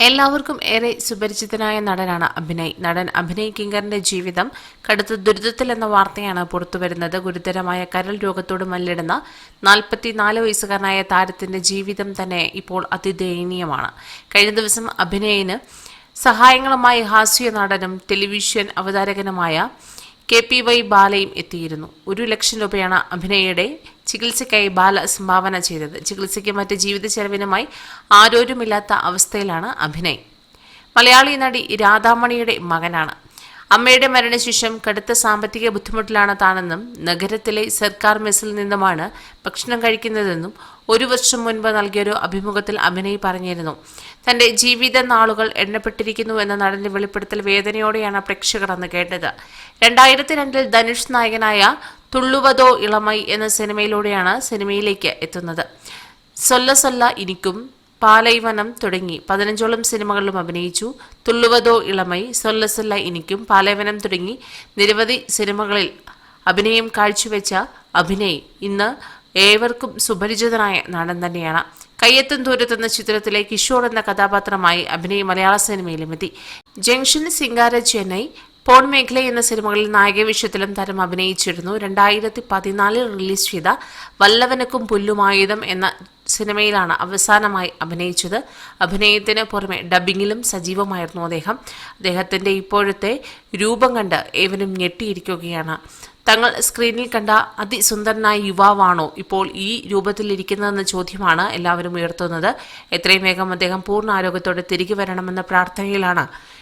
എല്ലാവർക്കും ഏറെ സുപരിചിതനായ നടനാണ് അഭിനയ്. നടൻ അഭിനയ് കിങ്കറിന്റെ ജീവിതം കടുത്ത ദുരിതത്തിൽ എന്ന വാർത്തയാണ് പുറത്തുവരുന്നത്. ഗുരുതരമായ കരൾ രോഗത്തോട് മല്ലിടുന്ന നാൽപ്പത്തിനാല് വയസ്സുകാരനായ താരത്തിന്റെ ജീവിതം തന്നെ ഇപ്പോൾ അതിദയനീയമാണ്. കഴിഞ്ഞ ദിവസം അഭിനയിന് സഹായങ്ങളുമായി ഹാസ്യ നടനും ടെലിവിഷൻ അവതാരകനുമായ കെ പി വൈ ബാലയും എത്തിയിരുന്നു. ഒരു ലക്ഷം രൂപയാണ് അഭിനയയുടെ ചികിത്സയ്ക്കായി ബാല സംഭാവന ചെയ്തത്. ചികിത്സയ്ക്ക് മറ്റ് ജീവിത ചെലവിനുമായി ആരോരുമില്ലാത്ത അവസ്ഥയിലാണ് അഭിനയ്. മലയാളി നടി രാധാമണിയുടെ മകനാണ്. അമ്മയുടെ മരണശേഷം കടുത്ത സാമ്പത്തിക ബുദ്ധിമുട്ടിലാണ് താനെന്നും നഗരത്തിലെ സർക്കാർ മെസ്സിൽ നിന്നുമാണ് ഭക്ഷണം കഴിക്കുന്നതെന്നും ഒരു വർഷം മുൻപ് നൽകിയൊരു അഭിമുഖത്തിൽ അഭിനയ് പറഞ്ഞിരുന്നു. തന്റെ ജീവിത നാളുകൾ എണ്ണപ്പെട്ടിരിക്കുന്നു എന്ന നടന്റെ വെളിപ്പെടുത്തൽ വേദനയോടെയാണ് പ്രേക്ഷകർ അന്ന് കേട്ടത്. രണ്ടായിരത്തി രണ്ടിൽ ധനുഷ് നായകനായ തുള്ളുവതോ ഇളമൈ എന്ന സിനിമയിലൂടെയാണ് സിനിമയിലേക്ക് എത്തുന്നത്. സൊല്ല സൊല്ല ഇനിക്കും പാലൈവനം തുടങ്ങി. പതിനഞ്ചോളം സിനിമകളിലും അഭിനയിച്ചു. തുള്ളുവതോ ഇളമൈ സൊല്ലസല്ല സൊല്ല ഇനിക്കും പാലൈവനം തുടങ്ങി. നിരവധി സിനിമകളിൽ അഭിനയം കാഴ്ചവെച്ച അഭിനയ് ഇന്ന് ഏവർക്കും സുപരിചിതനായ നടൻ തന്നെയാണ്. കയ്യെത്തും ദൂരത്തെന്ന ചിത്രത്തിലെ കിഷോർ എന്ന കഥാപാത്രമായി അഭിനയ് മലയാള സിനിമയിലും എത്തി. ജംഗ്ഷൻ സിംഗാര ചെന്നൈ പോൺ മേഖല എന്ന സിനിമകളിൽ നായക വിഷയത്തിലും താരം അഭിനയിച്ചിരുന്നു. രണ്ടായിരത്തി പതിനാലിൽ റിലീസ് ചെയ്ത വല്ലവനക്കും പുല്ലുമായുധം എന്ന സിനിമയിലാണ് അവസാനമായി അഭിനയിച്ചത്. അഭിനയത്തിന് പുറമെ ഡബിങ്ങിലും സജീവമായിരുന്നു അദ്ദേഹം. അദ്ദേഹത്തിന്റെ ഇപ്പോഴത്തെ രൂപം കണ്ട് ഏവനും ഞെട്ടിയിരിക്കുകയാണ്. തങ്ങൾ സ്ക്രീനിൽ കണ്ട അതിസുന്ദരനായ യുവാവാണോ ഇപ്പോൾ ഈ രൂപത്തിലിരിക്കുന്നതെന്ന ചോദ്യമാണ് എല്ലാവരും ഉയർത്തുന്നത്. എത്രയും വേഗം അദ്ദേഹം പൂർണ ആരോഗ്യത്തോടെ തിരികെ വരണമെന്ന പ്രാർത്ഥനയിലാണ്